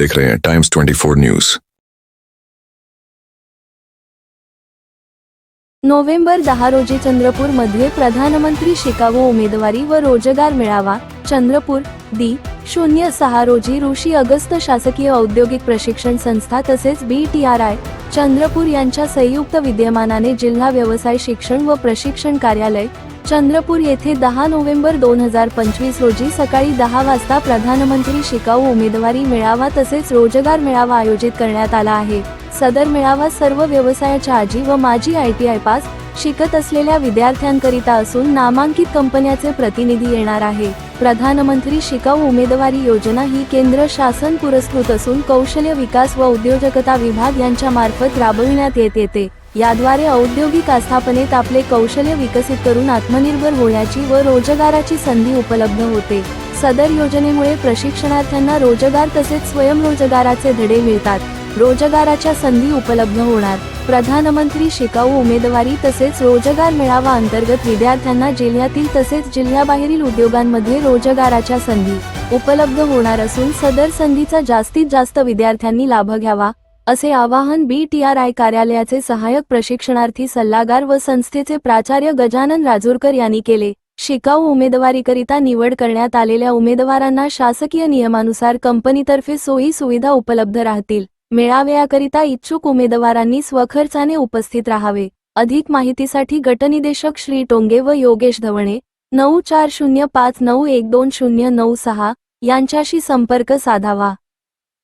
देख रहे हैं टाइम्स 24 न्यूज नोव्हेंबर दहा रोजी चंद्रपूरमध्ये प्रधानमंत्री शिकागो उमेदवारी व रोजगार मेळावा. चंद्रपूर दी शून्य सहा रोजी ऋषी अगस्त शासकीय औद्योगिक प्रशिक्षण संस्था तसेच B T R I Chandrapur यांच्या संयुक्त विद्यमानाने जिल्हा व्यवसाय शिक्षण व प्रशिक्षण कार्यालय चंद्रपूर येथे दहा नोव्हेंबर दोन हजार पंचवीस रोजी सकाळी दहा वाजता प्रधानमंत्री शिकाऊ उमेदवारी मेळावा तसेच रोजगार मेळावा आयोजित करण्यात आला आहे. सदर मेळावा सर्व व्यवसायाच्या आजी व माजी आय टी आय पास शिकत असलेल्या विद्यार्थ्यांकरिता असून नामांकित कंपन्याचे प्रतिनिधी येणार आहे. प्रधानमंत्री शिकाऊ उमेदवारी योजना ही केंद्र शासन पुरस्कृत असून कौशल्य विकास व उद्योजकता विभाग यांच्या मार्फत राबविण्यात येत येते. याद्वारे औद्योगिक आस्थापनेत आपले कौशल्य विकसित करून आत्मनिर्भर होण्याची व रोजगाराची संधी उपलब्ध होते. सदर योजनेमुळे प्रशिक्षणार्थ्यांना रोजगार तसेच स्वयंरोजगाराचे धडे मिळतात. रोजगाराच्या संधी उपलब्ध होणार. प्रधानमंत्री शिकाऊ उमेदवारी तसेच रोजगार मेळावा अंतर्गत विद्यार्थ्यांना जिल्ह्यातील तसेच जिल्ह्याबाहेरील उद्योगांमध्ये रोजगाराच्या संधी उपलब्ध होणार असून सदर संधीचा जास्तीत जास्त विद्यार्थ्यांनी लाभ घ्यावा असे आवाहन बीटीआरआय आय कार्यालयाचे सहाय्यक प्रशिक्षणार्थी सल्लागार व संस्थेचे प्राचार्य गजानन राजूरकर यांनी केले. शिकाऊ उमेदवारीकरिता निवड करण्यात आलेल्या उमेदवारांना शासकीय नियमानुसार कंपनीतर्फे सोयी सुविधा उपलब्ध राहतील. मेळाव्याकरिता इच्छुक उमेदवारांनी स्वखर्चाने उपस्थित राहावे. अधिक माहितीसाठी गटनिदेशक श्री टोंगे व योगेश धवणे नऊ चार शून्य पाच नऊ एक दोन शून्य नऊ सहा यांच्याशी संपर्क साधावा.